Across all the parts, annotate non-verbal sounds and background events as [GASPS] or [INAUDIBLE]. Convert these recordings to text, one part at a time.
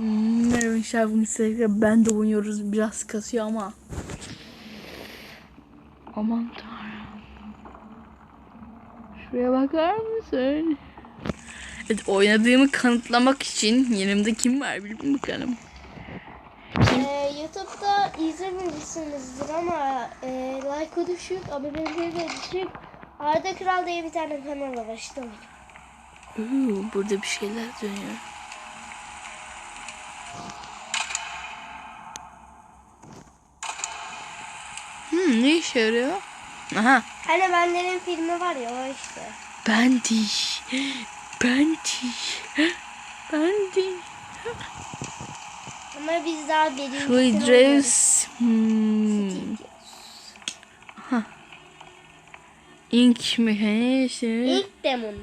Merhaba arkadaşlar bugün sizlerle ben de oynuyoruz biraz kasıyor ama Aman tanrım Şuraya bakar mısın? Evet oynadığımı kanıtlamak için yanımda kim var bilin bakalım Ee, YouTube'da izlememişsinizdir ama e, like'ı düşük, aboneleri de düşük. Arda Kral diye bir tane kanal var işte. o. Oo, burada bir şeyler dönüyor ne işe yarıyor? Aha Hani benlerin filmi var ya o işte. Bendy. Bendy. Bendy. Ama biz daha birinci Free Dress. Hmm. Ink mekanizmi. İlk demon.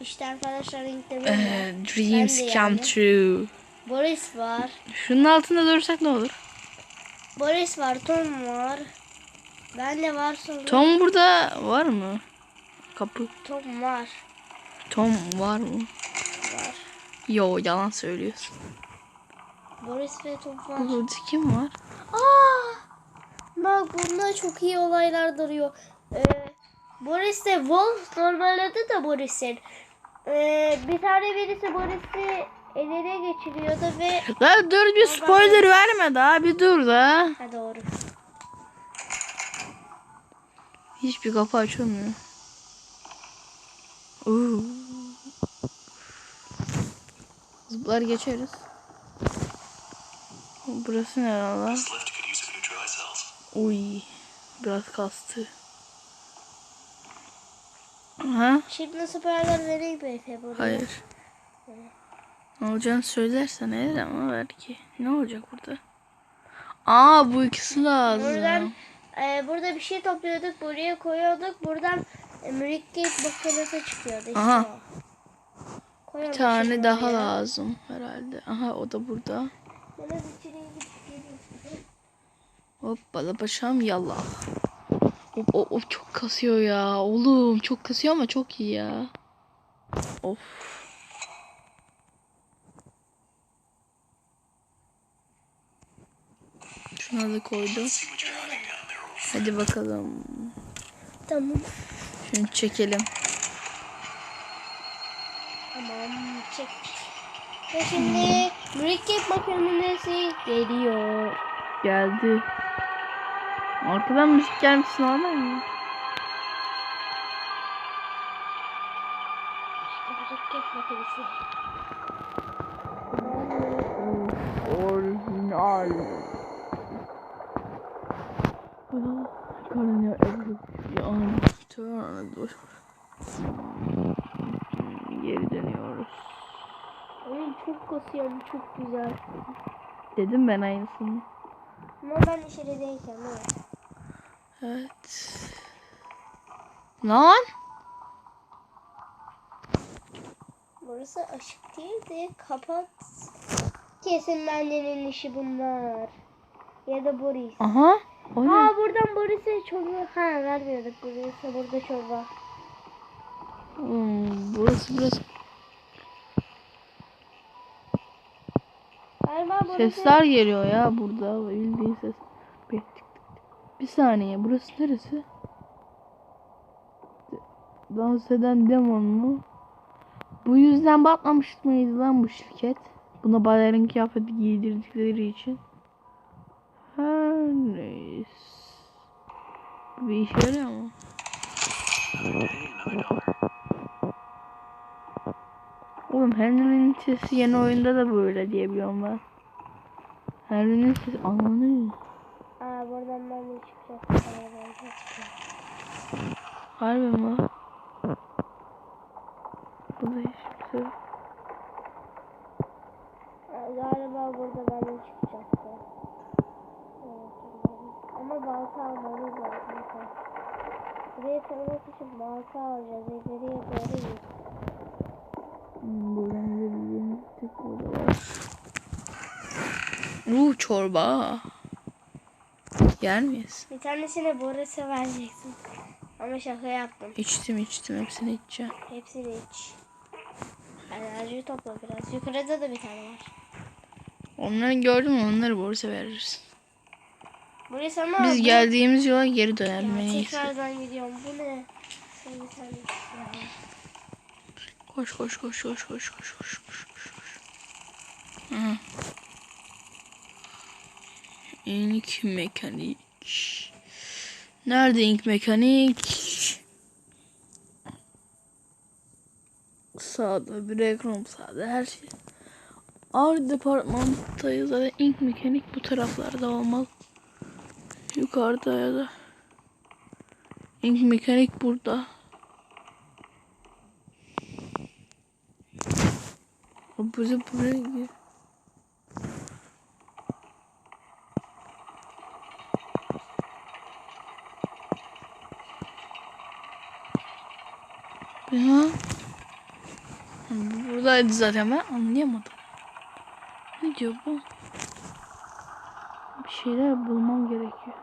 İşte arkadaşlar ilk demon. Ee, dreams de come yani. true. Boris var. Şunun altında durursak ne olur? Boris var, Tom var. Ben de var sonra. Tom burada var mı? Kapı. Tom var. Tom var mı? Var. Yo yalan söylüyorsun. Boris ve Tom var. Burada kim var? Aa! Bak bunda çok iyi olaylar duruyor. Ee, Boris de Wolf normal adı da Boris'in. Ee, bir tane birisi Boris'i eline geçiriyordu ve La dur bir spoiler verme daha bir dur da. ha doğru. Hiçbir kapı açılmıyor. Oo. Zıplar geçeriz. Burası ne lan? Uy. Biraz kastı. Ha? Şimdi spoiler vereyim mi Efe buraya? Hayır. Ne olacağını söylersen eğer ama belki. Ne olacak burada? Aa bu ikisi lazım. Buradan e, burada bir şey topluyorduk, buraya koyuyorduk. Buradan e, mürekkep makinesi çıkıyordu işte Aha. o. Koyalım Bir tane daha oraya. lazım herhalde. Aha o da burada. Biraz içeriye gidip. Hoppala paşam yallah. Of, of, of çok kasıyor ya. Oğlum çok kasıyor ama çok iyi ya. Of. Şuna da koydum. Hadi bakalım. Tamam. Şunu çekelim. Tamam çek. Ve şimdi mürekkep makinesi geliyor. Geldi. Arkadan müzik gelmesi normal mi? İşte mürekkep makinesi. Orijinal. Karanlık evlilik yani turn dur. Geri dönüyoruz. Oyun çok kasıyorum çok güzel. Dedim ben aynısını. Ama ben içerideyken evet. Evet. Lan? Burası açık değil de kapat. Kesin bendenin işi bunlar. Ya da Boris. Aha. O ne? Aa buradan Boris'e çorba. Ha vermiyorduk Boris'e burada çorba. Hmm, burası burası. Galiba. Sesler geliyor ya burada. Bildiğin ses. Bir, saniye. Burası neresi? Dans eden demon mu? Bu yüzden batmamış mıydı lan bu şirket? Buna balerin kıyafeti giydirdikleri için. Her neyse. Bu Bir işe yarıyor mu? Oğlum Henry'nin sesi yeni oyunda da böyle diye biliyorum ben. Henry'nin sesi ananı. Aa buradan ben de çıkacağım. Çıkacağım. Harbi mi? Burada hiçbir şey Galiba burada ben de çıkacaktı. Evet, bilmiyorum. Ama balta almamız lazım. Buraya tırmanmak için balta alacağız. İleriye doğru git. Hmm, buradan gidebileceğimiz tek burada var. Uuu çorba. Yer miyiz? Bir tanesini Boris'e vereceksin. Ama şaka yaptım. İçtim içtim hepsini içeceğim. Hepsini iç. Enerji topla biraz. Yukarıda da bir tane var. Onları gördüm mü onları borsa veririz. Burası ama Biz bu- geldiğimiz yola geri Ya, dönelim en iyisi. tekrardan gidiyorum. Bu ne? Sen bir tane. Ya. Koş koş koş koş koş koş koş koş koş koş. Hı. İlk mekanik. Nerede ilk mekanik? Sağda bir ekran sağda her şey. Ağrı departmandayız zaten ilk mekanik bu taraflarda olmalı. Yukarıda ya da. İlk mekanik burada. O bizi buraya gidiyor. Ya. Bu Buradaydı zaten ben anlayamadım. Ne diyor bu? Şeyler bulmam gerekiyor.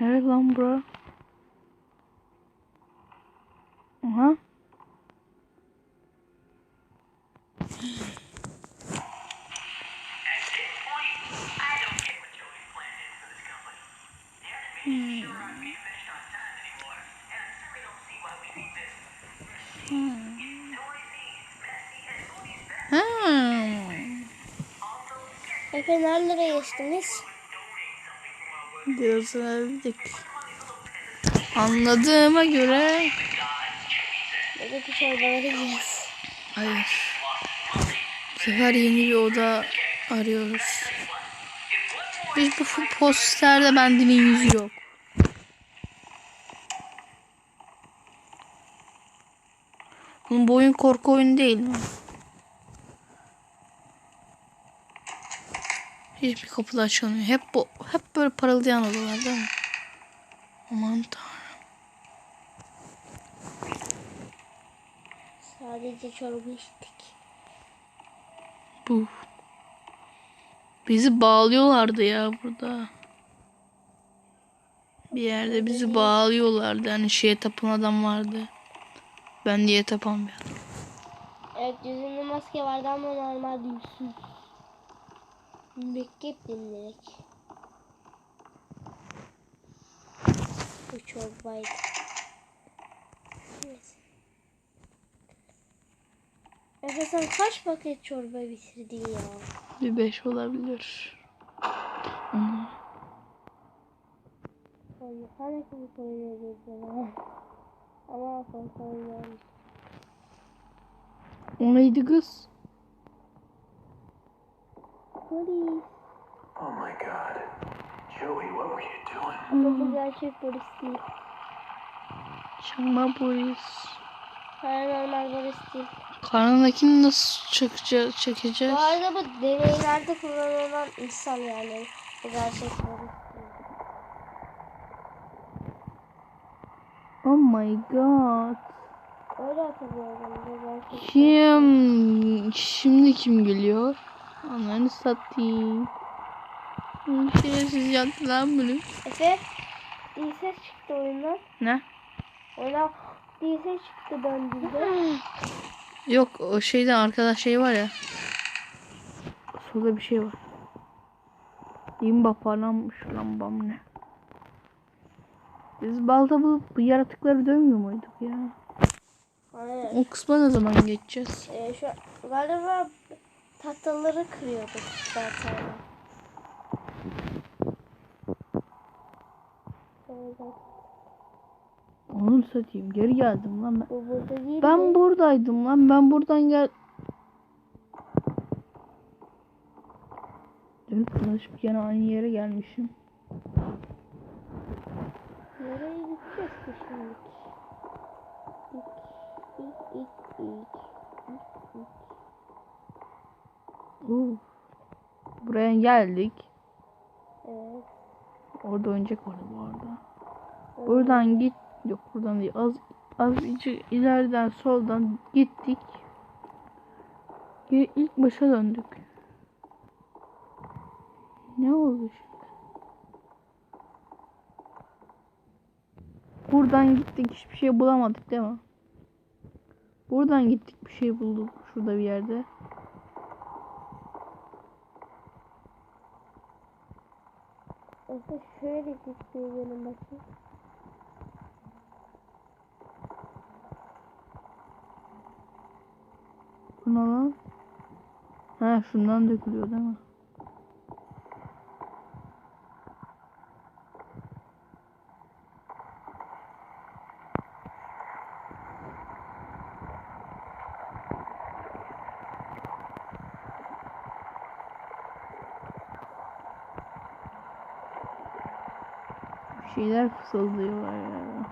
Nerede lan bura? Aha. Hmm. Efe nerelere geçtiniz? Öldük. Anladığıma göre Buradaki çorbaları yiyiz. hayır. Bu sefer yeni bir oda arıyoruz. Biz bu posterde bendinin yüzü yok. Bunun bu oyun korku oyunu değil mi? Hiçbir kapı da açılmıyor. Hep bu hep böyle parıldayan odalar değil mi? Aman tanrım. Sadece çorba içtik. Bu. Bizi bağlıyorlardı ya burada. Bir yerde bizi bağlıyorlardı. Hani şeye tapan adam vardı. Ben diye tapan bir adam. Evet yüzünde maske vardı ama normal değilsin. Mürekkep dinledik. Bu çorbaydı. Evet. Efe sen kaç paket çorba bitirdin ya? Bir beş olabilir. Ama Hani hani kimi koyuyoruz bana? Ama son koyuyoruz. o neydi kız? Polis. Oh my god. Joey, what were you doing? Bu gerçek polis değil. Çakma polis. Paranormal polis değil. Karnındakini nasıl çekeceğiz? çekeceğiz? Bu arada bu deneylerde kullanılan insan yani. Bu gerçek polis. Oh my god. Öyle hatırlıyorum. Kim? Şimdi kim geliyor? Anlarını satayım. Şerefsiz yaptı lan bunu. Efe bir ses çıktı oyundan. Ne? Oyuna bir ses çıktı döndüğünde. Yok o şeyden arkadaş şey var ya. Solda bir şey var. İmba falanmış lambam ne? Biz balta bulup bu yaratıkları dövmüyor muyduk ya? Aynen. O kısma ne zaman geçeceğiz? Ee, şu galiba tahtaları kırıyorduk zaten. Evet, Onu satayım. Geri geldim lan ben. Bu burada değil Ben de- buradaydım lan. Ben buradan gel. Dönüp dolaşıp gene aynı yere gelmişim. Nereye gideceğiz ki şimdi? İlk, ilk, ilk, ilk. Uu. Buraya geldik. Evet. Orada oyuncak vardı bu arada. Buradan git. Yok buradan değil. Az az içi- ileriden soldan gittik. Geri ilk başa döndük. Ne oldu şimdi? Buradan gittik hiçbir şey bulamadık değil mi? Buradan gittik bir şey bulduk şurada bir yerde. Efe şöyle gitmeye gelin bakayım. Bu ne lan? Ha şundan dökülüyor değil mi? Şeyler fısıldıyorlar ya.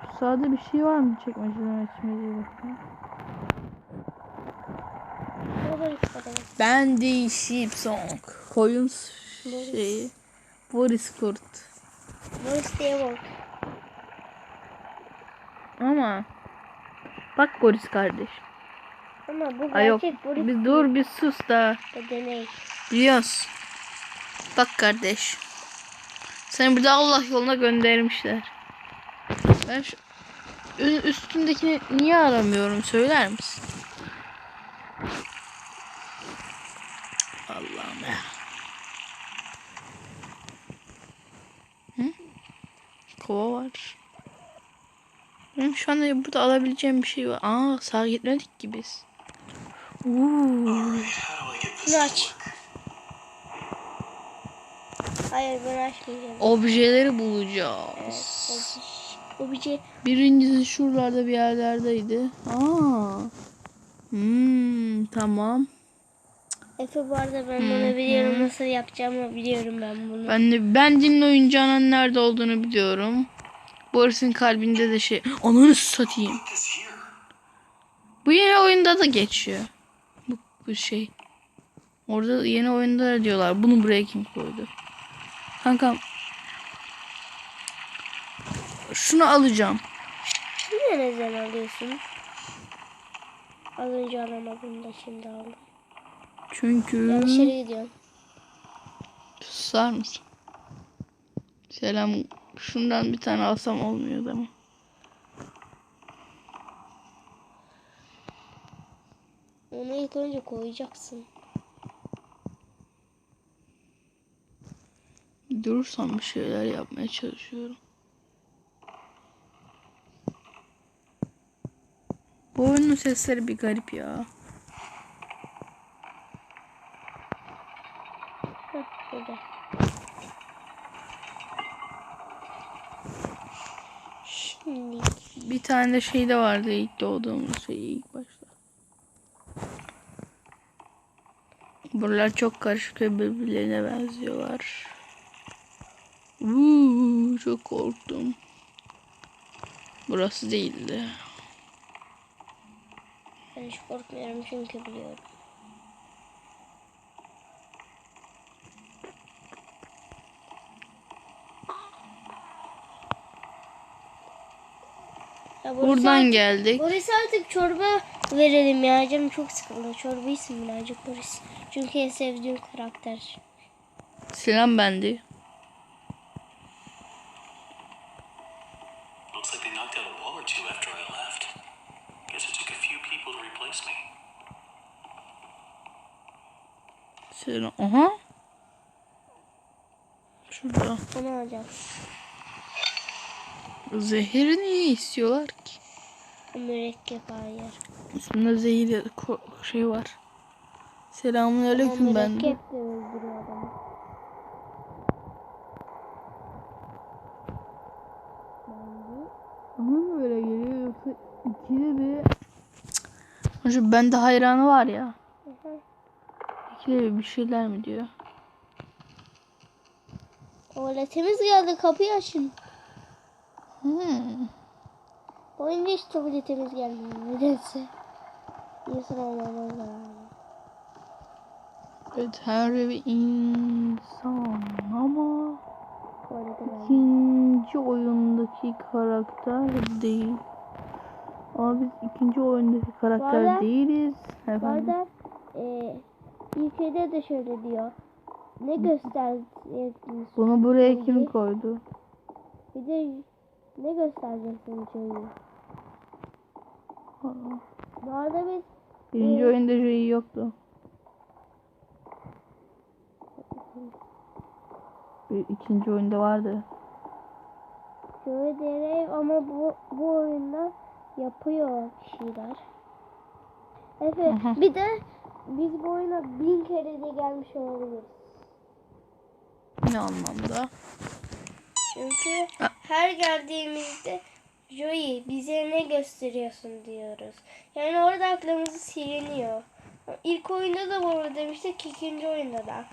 Şu sağda bir şey var mı çekmeceden açmacaya bakayım. Burada bir kadar. Ben değişip song. Koyun şeyi. Boris Kurt. Boris diye bak. Ama bak Boris kardeş. Ama bu Ay yok. gerçek Boris Bir dur bir sus da. Deney. Biliyoruz. Bak kardeş. Seni burada Allah yoluna göndermişler. Ben şu üstündekini niye aramıyorum söyler misin? Allah'ım ya. Hı? Kova var. Benim şu anda burada alabileceğim bir şey var. Aa sağa gitmedik ki biz. Uuu. Bunu aç. Hayır ben açmayacağım. Objeleri bulacağız. Bu bir şey. Birincisi şuralarda bir yerlerdeydi. Aa. Hmm, tamam. Efe bu arada ben bunu biliyorum. Nasıl yapacağımı biliyorum ben bunu. Ben de ben din oyuncağının nerede olduğunu biliyorum. Boris'in kalbinde de şey. Ananı satayım. Bu yeni oyunda da geçiyor. Bu, bu şey. Orada yeni oyunda da diyorlar. Bunu buraya kim koydu? Kankam. Şunu alacağım. Bunu ne zaman alıyorsun? Az önce alamadım da şimdi aldım. Çünkü... Yere gidiyorum. Susar mısın? Selam. Şundan bir tane alsam olmuyor mi? Onu ilk önce koyacaksın. Durursam bir şeyler yapmaya çalışıyorum. Bu oyunun sesleri bir garip ya. Burada. Şimdi Bir tane de şey de vardı ilk doğduğumuz şey ilk başta. Buralar çok karışık ve birbirlerine benziyorlar. Uuu, çok korktum. Burası değildi. ben hiç korkmuyorum çünkü biliyorum. Ya Buradan artık- geldik. Boris artık çorba verelim ya. Canım çok sıkıldı. Çorba içsin birazcık Boris. Çünkü en sevdiğim karakter. Selam bendi. Selam. Aha. Şurada. Onu alacağım. Zehri niye istiyorlar ki? Mürekkep hayır. Üstünde zehir şey var. Selamun aleyküm ben. Mürekkep de öldürüyor adamı. Bana mı böyle geliyor yoksa ikide bir... Şu bende hayranı var ya. İkide bir şeyler mi diyor? Tuvaletimiz geldi. Kapıyı açın. Hmm. Oyunda hiç tuvaletimiz gelmiyor. Nedense. İnsan olmamız lazım. Evet her bir insan ama ikinci oyundaki karakter değil. Ama biz ikinci oyundaki karakter arada- değiliz. Efendim. arada e, ilkede de şöyle diyor. Ne göstereceksiniz? Bunu buraya kim Joey'i? koydu? Bir de ne göstereceksin Joey'i? Aa, Bu arada biz Birinci Ee, oyunda Joey yoktu. Bir ikinci oyunda vardı. Joey Derev ama bu, bu oyunda yapıyor bir şeyler. Evet bir de biz bu oyuna bin kere de gelmiş olabiliriz. Ne anlamda? Çünkü Ha. her geldiğimizde Joey bize ne gösteriyorsun diyoruz. Yani orada aklımızı siliniyor. İlk oyunda da bunu demiştik, ikinci oyunda da.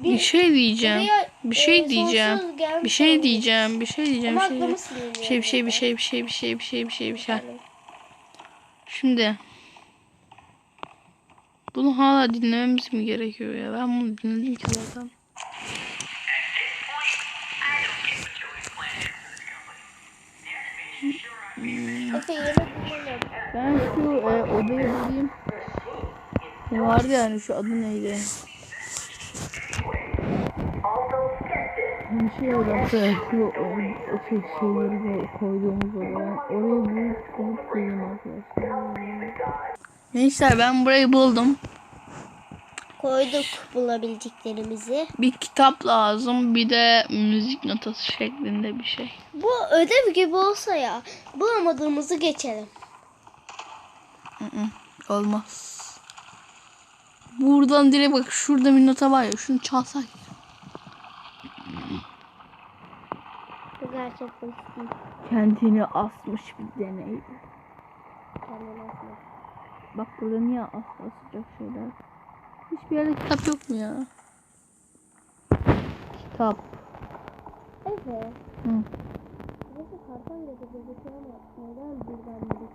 Bir şey diyeceğim. buraya, Bir şey e, diyeceğim. sonsuz gelmiş Bir şey diyeceğim. Bir şey diyeceğim. Bir şey diyeceğim. Bir şey bir şey bir şey bir şey bir şey bir şey bir şey bir şey. Şimdi bunu hala dinlememiz mi gerekiyor ya? Ben bunu dinledim ki zaten. Ben şu e, odayı bulayım. Ne vardı yani şu adı neydi? Bir şey odası. Şu o, o şey, şeyleri ko- koyduğumuz oda. Ben orayı bulup geleyim arkadaşlar. Neyse ben burayı buldum. Koyduk bulabildiklerimizi. Bir kitap lazım bir de müzik notası şeklinde bir şey. Bu ödev gibi olsa ya bulamadığımızı geçelim. Hı hı, Olmaz. Buradan direkt bak şurada bir nota var ya şunu çalsak. Bu gerçekten. Kendini asmış bir deney. Kendine atma. Bak burada niye as asacak şeyler? Hiçbir yerde kitap yok mu ya? Kitap. Evet. Hı. Burası karton gibi gözüküyor ama neden buradan bir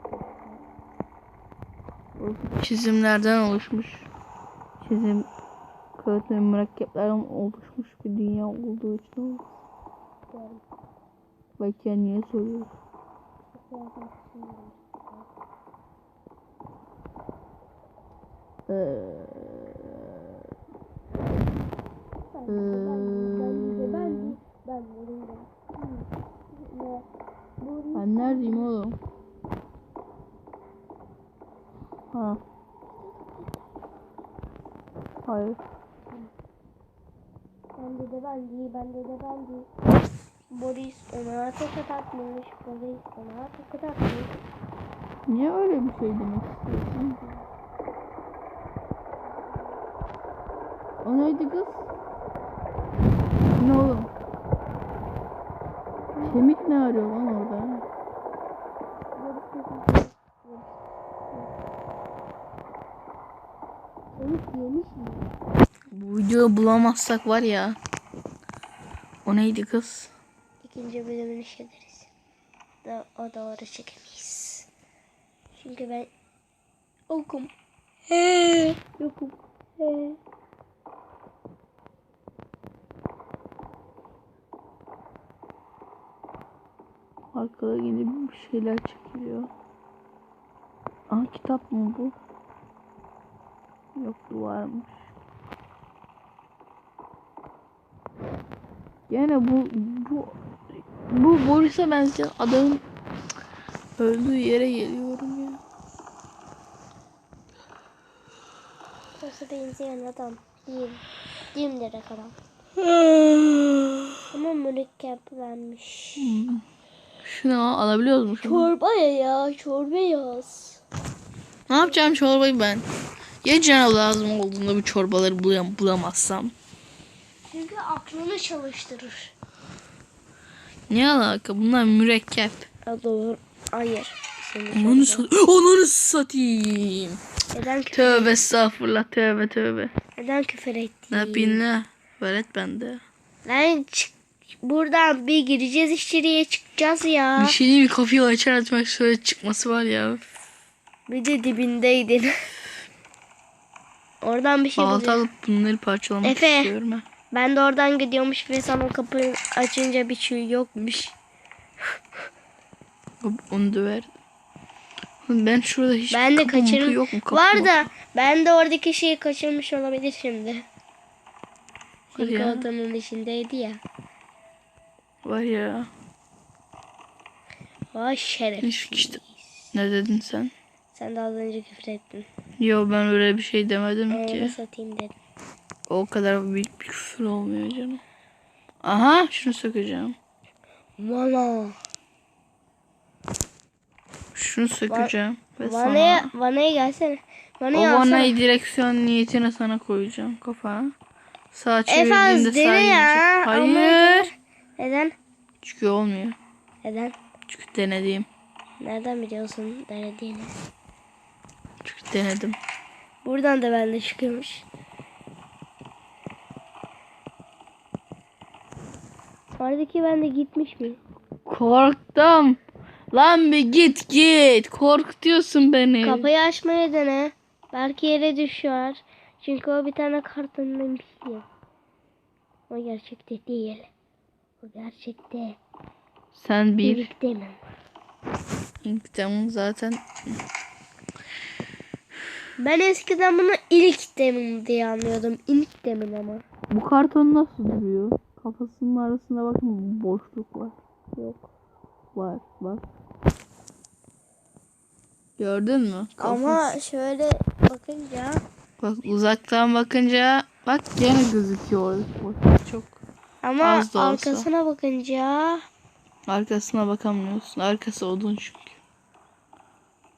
Bu Çizimlerden oluşmuş. Çizim kağıt ve mürekkeplerden oluşmuş bir dünya olduğu için istiyorum? Belki ya niye soruyoruz? Ee, Ben ben ben ben ben neredeyim oğlum? Ha. Hayır. Bende de ben değil, bende de ben değil. Boris ona tokat atmış, Boris ona tokat atmış. Niye öyle bir şey demek istiyorsun? O neydi kız? Ne oğlum? Kemik ne arıyor lan orada? Boris yemiş mi? Bu videoyu bulamazsak var ya. O neydi kız? İkinci bölümünü çekeriz. Da, o doğru çekemeyiz. Çünkü ben okum. He. Yokum. He. Arkada yine bir şeyler çekiliyor. Aa kitap mı bu? Yok duvarmış. Gene bu bu bu Boris'e benzeyen adamın öldüğü yere geliyorum ya. Orası benzeyen adam. Değil. Değil direkt adam. Ama mürekkeplenmiş. Şunu alabiliyoruz mu şunu? Çorba ya ya. Çorba yaz. Ne yapacağım çorbayı ben? Ya canav lazım olduğunda bu çorbaları bulam bulamazsam? Çünkü aklını çalıştırır. Ne alaka? Bunlar mürekkep. Ha, doğru. Hayır. Çorban. sat [GASPS] Onları satayım. Neden küfür, Tövbe estağfurullah tövbe tövbe. neden küfür ettin? Ne ne? Velet bende. Lan çık. Buradan bir gireceğiz içeriye çıkacağız ya. Bir şey değil mi? Kapıyı açar açmak şöyle çıkması var ya. Bir de dibindeydin. Oradan bir şey Balta alıp bunları parçalamak Efe. istiyorum ha. Ben de oradan gidiyormuş ve sana kapıyı açınca bir şey yokmuş. Onu döver. Ben şurada hiç Ben de kaçırım. yok mu? Kapı Var da ben de oradaki şeyi kaçırmış olabilir şimdi. Ya. odanın içindeydi ya. Var ya. Vay şeref. Hiç işte. Ne dedin sen? Sen de az önce küfür ettin. Yo ben öyle bir şey demedim Onu ki. satayım dedim. O kadar büyük bir küfür olmuyor canım. Aha şunu sökeceğim. Vana. Şunu sökeceğim. Ve Vana'ya, sana Vana'ya gelsene. o Vana'ya alsana. vanayı direksiyon niyetine sana koyacağım kafana. Sağa çevirdiğinde Efendim sağa ya. Hayır. Neden? Çünkü olmuyor. Neden? Çünkü denediğim. Nereden biliyorsun denediğini? Çünkü denedim. Buradan da bende çıkıyormuş. Oradaki bende gitmiş mi? Korktum. Lan bir git git. Korkutuyorsun beni. Kapıyı açmaya dene. Belki yere düşer. Çünkü o bir tane kartonun bir şey. O gerçekte değil. O gerçekte. Sen bir Birlikte mi? inktamın zaten Ben eskiden bunu ilk demin diye anlıyordum. İlk demin ama. bu karton nasıl duruyor? Kafasının arasında bakın boşluk var. Yok. Var bak. Gördün mü? Kafası- Ama şöyle bakınca Bak uzaktan bakınca bak gene gözüküyor. Boşluk. Ama Az da olsa. arkasına bakınca Arkasına bakamıyorsun. Arkası odun çünkü.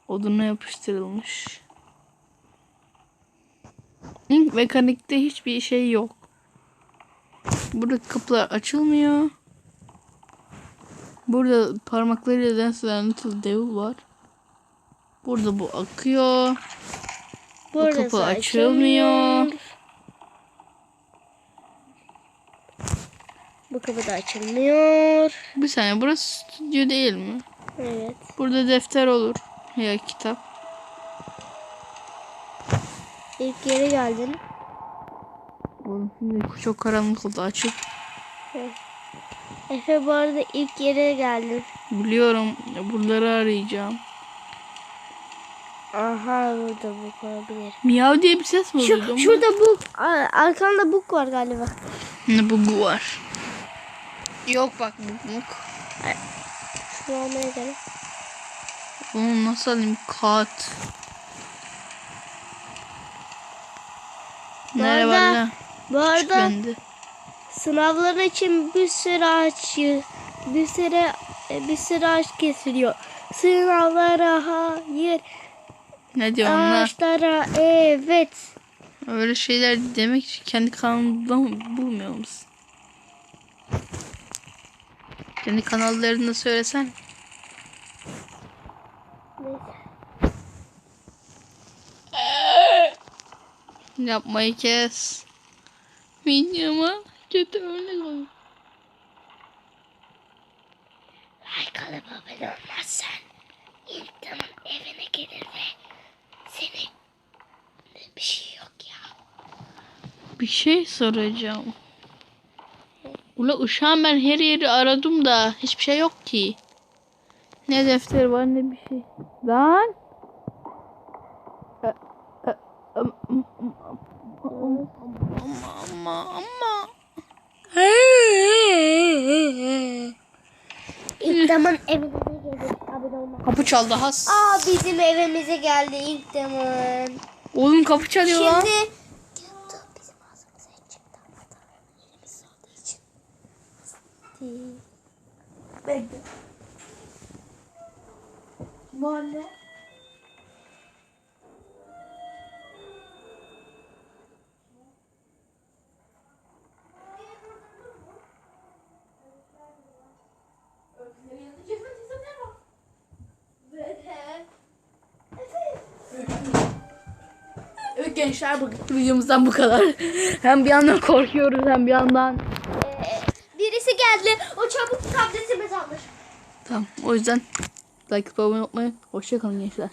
Oduna yapıştırılmış. İlk mekanikte hiçbir şey yok. Burada kapılar açılmıyor. Burada parmaklarıyla dans eden Little Devil var. Burada bu akıyor. burası kapı açılmıyor. açılmıyor. Bu kapı da açılmıyor. Bir saniye burası stüdyo değil mi? Evet. Burada defter olur. Ya kitap. İlk yere geldin. Oğlum şimdi çok karanlık oldu açık. Efe bu arada ilk yere geldin. Biliyorum. Buraları arayacağım. Aha burada bu olabilir. Miyav diye bir ses mi Şu, duydum? şurada bu arkanda buk var galiba. Ne bu var? Yok bak bu buk. Şunu almaya gelin. Bunu nasıl alayım? Kat. Bu Nere var lan? Bu arada sınavlar için bir sürü ağaç bir sürü bir sürü ağaç kesiliyor. Sınavlara hayır, Ne diyorsun lan? ağaçlara evet. Öyle şeyler demek için kendi kanalında mı bulmuyor musun? Kendi kanallarında söylesen. Yapmayı kes. Videoma kötü örnek ol. Like alıp abone olmazsan İlktan'ın evine gelir ve seni bir şey yok ya. Bir şey soracağım. Ula uşağım ben her yeri aradım da hiçbir şey yok ki. Ne defter var ne bir şey. Lan. Am- am- am- Ama ama ama. İlktan'ın evine gelir abone olmaz. Kapı çaldı has. Aa bizim evimize geldi İlktan'ın. Oğlum kapı çalıyor lan. Şimdi Dur, bizim ağzımıza hiç çıktı ama da elimiz olduğu için. Değil. Bekle. Mahalle. Evet gençler bu videomuzdan bu kadar. Hem bir yandan korkuyoruz hem bir yandan Birisi geldi. O çabuk tabletimizi alır. Tamam o yüzden like abone olmayı. Hoşçakalın gençler.